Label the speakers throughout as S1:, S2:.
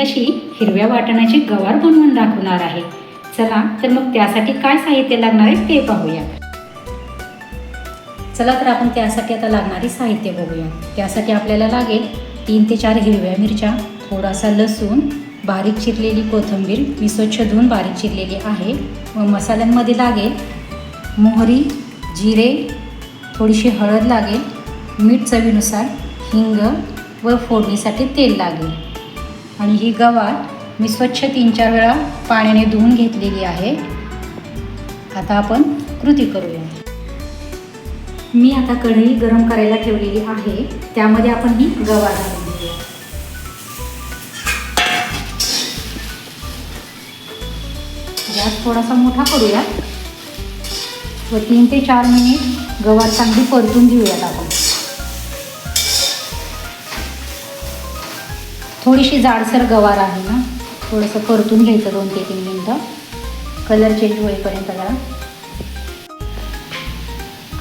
S1: अशी हिरव्या वाटणाची गवार बनवून दाखवणार आहे. चला तर मग त्यासाठी काय साहित्य लागणार आहे ते पाहूया. चला तर आपण त्यासाठी आता लागणारी साहित्य बघूया. त्यासाठी आपल्याला लागेल तीन ते चार हिरव्या मिरच्या थोडासा लसूण बारीक चिरलेली कोथिंबीर. मी स्वच्छ धुवून बारीक चिरलेली आहे. व मसाल्यांमध्ये लागेल मोहरी जिरे थोडीशी हळद लागेल मीठ चवीनुसार हिंग व फोडणीसाठी तेल लागेल. आणि ही गवार मी स्वच्छ तीन चार वेळा पाण्याने धुवून घेतलेली आहे. आता आपण कृती करूया. मी आता कढई गरम करायला ठेवलेली आहे. त्यामध्ये आपण ही गवार घालून घेऊया. गॅस थोडासा मोठा करूया. व तीन ते चार मिनिट गवार चांगली परतून घेऊयात आपण. थोडीशी जाडसर गवार आहे ना? थोडंसं परतून घ्यायचं दोन ते तीन मिनटं. कलर चेंज होईपर्यंत जरा.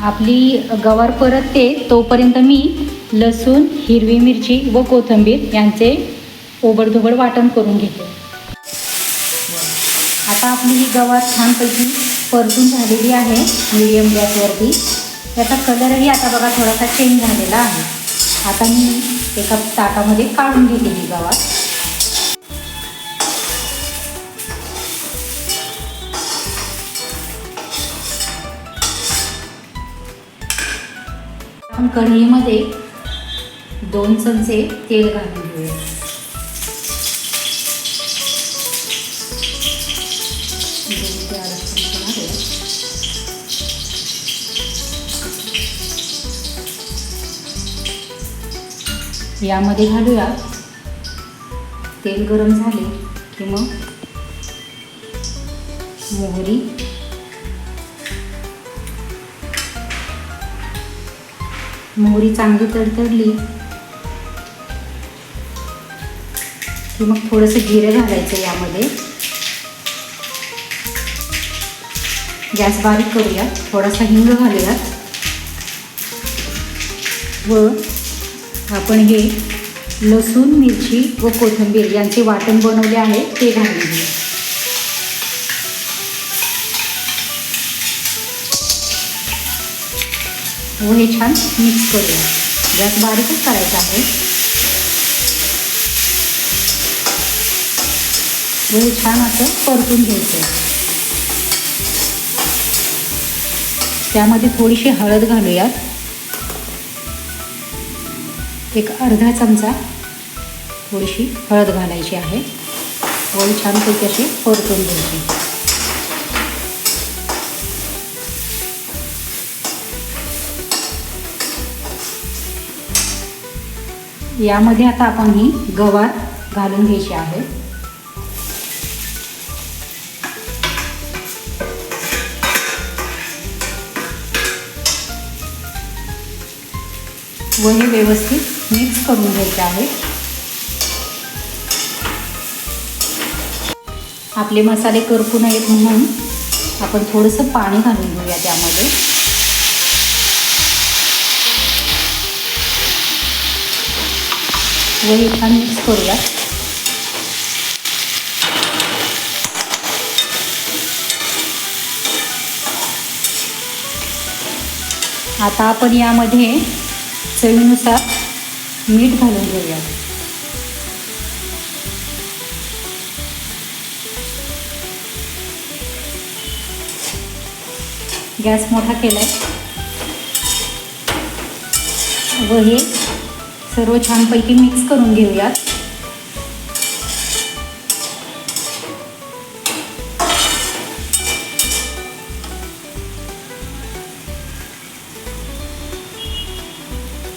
S1: आपली गवार परतते तोपर्यंत मी लसूण हिरवी मिरची व कोथिंबीर यांचे ओबडधोबड वाटण करून घेते. आता आपली ही गवार छानपैकी परतून झालेली आहे मिडियम गॅसवरती त्याचा कलरही आता बघा थोडासा चेंज झालेला आहे. आता मी एका ताटामध्ये काढून घेते ही गवार आपण कढईमध्ये दोन चमचे तेल घालून घेऊया. यामध्ये घालूया. तेल गरम झाले की मग मोहरी. मोहरी चांगली तडतडली की मग थोडंसं जिरं घालायचं यामध्ये. गॅस बारीक करूया. थोडासा हिंग घालूयात. व आपण हे लसूण मिरची व कोथिंबीर यांचे वाटण बनवले आहे ते घालून व हो, हे छान मिक्स करूया. गॅस बारीकच करायचा आहे. व हे छान असं परतून घ्यायचं आहे. त्यामध्ये थोडीशी हळद घालूयात. एक अर्धा चमचा थोडीशी हळद घालायची आहे. व छानपैकी अशी परतून घ्यायची. यामध्ये आता आपण ही गवार घालून घ्यायची आहे. व हे व्यवस्थित मिक्स करून घ्यायचे आहे. आपले मसाले करपू नयेत म्हणून आपण थोडंसं पाणी घालून घेऊया त्यामध्ये. व हे छान मिक्स करूया आता आपण यामध्ये चवीनुसार मीठ घालून घेऊया. गॅस मोठा केला आहे व हे सर्व छानपैकी मिक्स करून घेऊयात.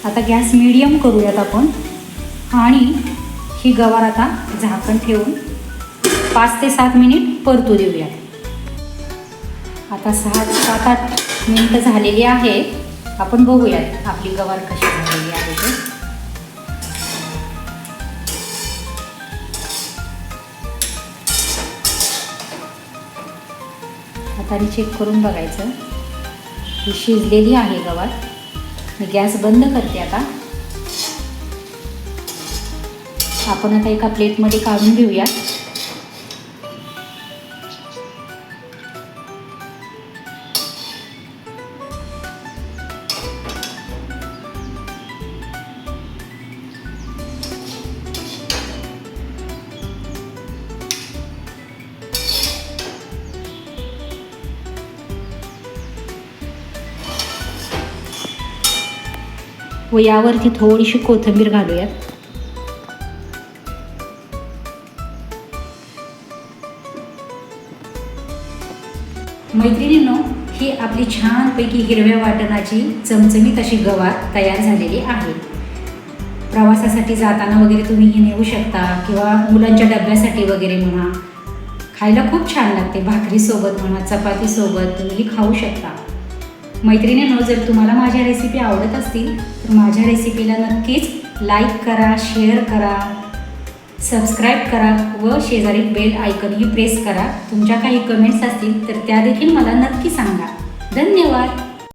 S1: आता गॅस मिडियम करूयात आपण. आणि ही गवार आता झाकण ठेवून पाच ते सात मिनिट परतू देऊयात. आता सहा सात आठ मिनिटं झालेली आहे. आपण बघूयात आपली गवार कशी झालेली आहे ते. आता चेक करून बघायचं. ही शिजलेली आहे गवार. मी गॅस बंद करते आता. आपण आता एका प्लेटमध्ये काढून घेऊया व यावरती थोडीशी कोथिंबीर घालूयात. मैत्रिणींनो ही आपली छानपैकी हिरव्या वाटणाची चमचमीत अशी गवार तयार झालेली आहे. प्रवासासाठी जाताना वगैरे तुम्ही ही नेऊ शकता किंवा मुलांच्या डब्यासाठी वगैरे म्हणा. खायला खूप छान लागते. भाकरीसोबत म्हणा चपातीसोबत तुम्ही ही खाऊ शकता. मैत्रिणींनो जर तुम्हाला माझ्या रेसिपी आवडत असतील तर माझ्या रेसिपीला नक्कीच लाईक करा शेअर करा सबस्क्राईब करा व शेजारी बेल आयकनही प्रेस करा. तुमच्या काही कमेंट्स असतील तर त्या देखील मला नक्की सांगा. धन्यवाद!